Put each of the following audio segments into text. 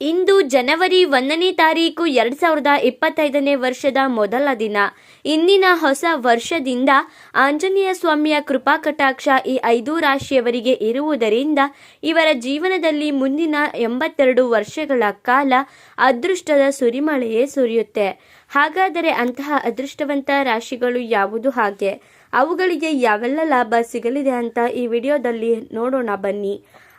ಇಂದು ಜನವರಿ ಒಂದನೇ ತಾರೀಕು ಎರಡು ಸಾವಿರದ ಇಪ್ಪತ್ತೈದನೇ ವರ್ಷದ ಮೊದಲ ದಿನ. ಇಂದಿನ ಹೊಸ ವರ್ಷದಿಂದ ಆಂಜನೇಯ ಸ್ವಾಮಿಯ ಕೃಪಾ ಕಟಾಕ್ಷ ಈ ಐದು ರಾಶಿಯವರಿಗೆ ಇರುವುದರಿಂದ ಇವರ ಜೀವನದಲ್ಲಿ ಮುಂದಿನ ಎಂಬತ್ತೆರಡು ವರ್ಷಗಳ ಕಾಲ ಅದೃಷ್ಟದ ಸುರಿಮಳೆಯೇ ಸುರಿಯುತ್ತೆ. ಹಾಗಾದರೆ ಅಂತಹ ಅದೃಷ್ಟವಂತ ರಾಶಿಗಳು ಯಾವುದು ಹಾಗೆ? ಅವುಗಳಿಗೆ ಯಾವೆಲ್ಲ ಲಾಭ ಸಿಗಲಿದೆ ಅಂತ ಈ ವಿಡಿಯೋದಲ್ಲಿ ನೋಡೋಣ ಬನ್ನಿ.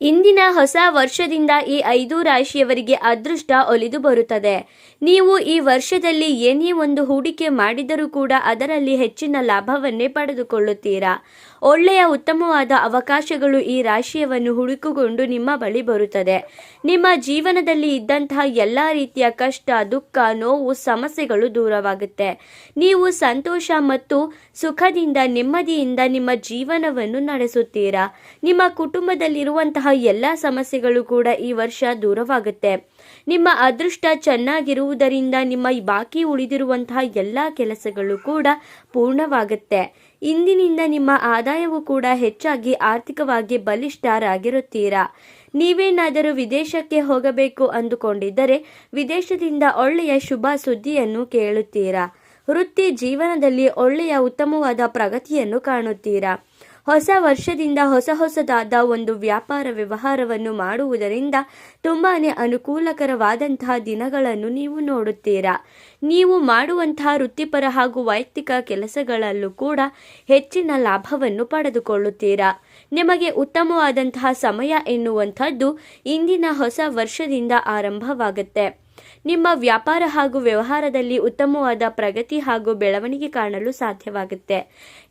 ಇಂದಿನ ಹೊಸ ವರ್ಷದಿಂದ ಈ ಐದು ರಾಶಿಯವರಿಗೆ ಅದೃಷ್ಟ ಒಲಿದು ಬರುತ್ತದೆ. ನೀವು ಈ ವರ್ಷದಲ್ಲಿ ಏನೇ ಒಂದು ಹೂಡಿಕೆ ಮಾಡಿದರೂ ಕೂಡ ಅದರಲ್ಲಿ ಹೆಚ್ಚಿನ ಲಾಭವನ್ನೇ ಪಡೆದುಕೊಳ್ಳುತ್ತೀರಾ? ಒಳ್ಳೆಯ ಉತ್ತಮವಾದ ಅವಕಾಶಗಳು ಈ ರಾಶಿಯವನ್ನು ಹುಡುಕಿಕೊಂಡು ನಿಮ್ಮ ಬಳಿ ಬರುತ್ತದೆ. ನಿಮ್ಮ ಜೀವನದಲ್ಲಿ ಇದ್ದಂತಹ ಎಲ್ಲ ರೀತಿಯ ಕಷ್ಟ, ದುಃಖ, ನೋವು, ಸಮಸ್ಯೆಗಳು ದೂರವಾಗುತ್ತೆ. ನೀವು ಸಂತೋಷ ಮತ್ತು ಸುಖದಿಂದ ನೆಮ್ಮದಿಯಿಂದ ನಿಮ್ಮ ಜೀವನವನ್ನು ನಡೆಸುತ್ತೀರಾ? ನಿಮ್ಮ ಕುಟುಂಬದಲ್ಲಿರುವಂತಹ ಎಲ್ಲ ಸಮಸ್ಯೆಗಳು ಕೂಡ ಈ ವರ್ಷ ದೂರವಾಗುತ್ತೆ. ನಿಮ್ಮ ಅದೃಷ್ಟ ಚೆನ್ನಾಗಿರುವುದರಿಂದ ನಿಮ್ಮ ಬಾಕಿ ಉಳಿದಿರುವಂತಹ ಎಲ್ಲ ಕೆಲಸಗಳು ಕೂಡ ಪೂರ್ಣವಾಗುತ್ತೆ. ಇಂದಿನಿಂದ ನಿಮ್ಮ ಆದಾಯವು ಕೂಡ ಹೆಚ್ಚಾಗಿ ಆರ್ಥಿಕವಾಗಿ ಬಲಿಷ್ಠರಾಗಿರುತ್ತೀರಾ? ನೀವೇನಾದರೂ ವಿದೇಶಕ್ಕೆ ಹೋಗಬೇಕು ಅಂದುಕೊಂಡಿದ್ದರೆ ವಿದೇಶದಿಂದ ಒಳ್ಳೆಯ ಶುಭ ಸುದ್ದಿಯನ್ನು ಕೇಳುತ್ತೀರಾ? ವೃತ್ತಿ ಜೀವನದಲ್ಲಿ ಒಳ್ಳೆಯ ಉತ್ತಮವಾದ ಪ್ರಗತಿಯನ್ನು ಕಾಣುತ್ತೀರಾ? ಹೊಸ ವರ್ಷದಿಂದ ಹೊಸ ಹೊಸದಾದ ಒಂದು ವ್ಯಾಪಾರ ವ್ಯವಹಾರವನ್ನು ಮಾಡುವುದರಿಂದ ತುಂಬಾ ಅನುಕೂಲಕರವಾದಂತಹ ದಿನಗಳನ್ನು ನೀವು ನೋಡುತ್ತೀರಾ. ನೀವು ಮಾಡುವಂತಹ ವೃತ್ತಿಪರ ಹಾಗೂ ವೈಯಕ್ತಿಕ ಕೆಲಸಗಳಲ್ಲೂ ಕೂಡ ಹೆಚ್ಚಿನ ಲಾಭವನ್ನು ಪಡೆದುಕೊಳ್ಳುತ್ತೀರಾ. ನಿಮಗೆ ಉತ್ತಮವಾದಂತಹ ಸಮಯ ಎನ್ನುವಂಥದ್ದು ಇಂದಿನ ಹೊಸ ವರ್ಷದಿಂದ ಆರಂಭವಾಗುತ್ತೆ. ನಿಮ್ಮ ವ್ಯಾಪಾರ ಹಾಗೂ ವ್ಯವಹಾರದಲ್ಲಿ ಉತ್ತಮವಾದ ಪ್ರಗತಿ ಹಾಗೂ ಬೆಳವಣಿಗೆ ಕಾಣಲು ಸಾಧ್ಯವಾಗುತ್ತೆ.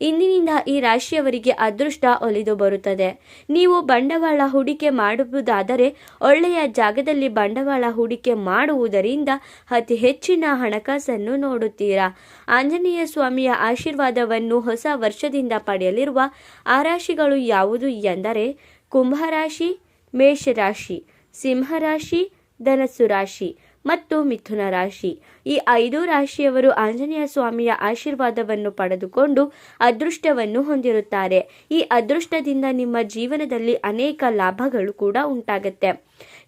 ಇಂದಿನಿಂದ ಈ ರಾಶಿಯವರಿಗೆ ಅದೃಷ್ಟ ಒಲಿದು ಬರುತ್ತದೆ. ನೀವು ಬಂಡವಾಳ ಹೂಡಿಕೆ ಮಾಡುವುದಾದರೆ ಒಳ್ಳೆಯ ಜಾಗದಲ್ಲಿ ಬಂಡವಾಳ ಹೂಡಿಕೆ ಮಾಡುವುದರಿಂದ ಅತಿ ಹೆಚ್ಚಿನ ಹಣಕಾಸನ್ನು ನೋಡುತ್ತೀರಾ? ಆಂಜನೇಯ ಸ್ವಾಮಿಯ ಆಶೀರ್ವಾದವನ್ನು ಹೊಸ ವರ್ಷದಿಂದ ಪಡೆಯಲಿರುವ ಆ ರಾಶಿಗಳು ಯಾವುದು ಎಂದರೆ ಕುಂಭರಾಶಿ ಮೇಷರಾಶಿ ಸಿಂಹರಾಶಿ ಧನಸ್ಸು ರಾಶಿ. ಮತ್ತು ಮಿಥುನ ರಾಶಿ. ಈ ಐದು ರಾಶಿಯವರು ಆಂಜನೇಯ ಸ್ವಾಮಿಯ ಆಶೀರ್ವಾದವನ್ನು ಪಡೆದುಕೊಂಡು ಅದೃಷ್ಟವನ್ನು ಹೊಂದಿರುತ್ತಾರೆ. ಈ ಅದೃಷ್ಟದಿಂದ ನಿಮ್ಮ ಜೀವನದಲ್ಲಿ ಅನೇಕ ಲಾಭಗಳು ಕೂಡ ಉಂಟಾಗುತ್ತೆ.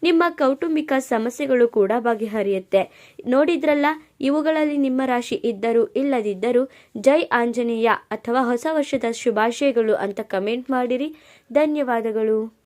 ನಿಮ್ಮ ಕೌಟುಂಬಿಕ ಸಮಸ್ಯೆಗಳು ಕೂಡ ಬಗೆಹರಿಯುತ್ತೆ. ನೋಡಿದ್ರಲ್ಲ, ಇವುಗಳಲ್ಲಿ ನಿಮ್ಮ ರಾಶಿ ಇದ್ದರೂ ಇಲ್ಲದಿದ್ದರೂ ಜೈ ಆಂಜನೇಯ ಅಥವಾ ಹೊಸ ವರ್ಷದ ಶುಭಾಶಯಗಳು ಅಂತ ಕಮೆಂಟ್ ಮಾಡಿರಿ. ಧನ್ಯವಾದಗಳು.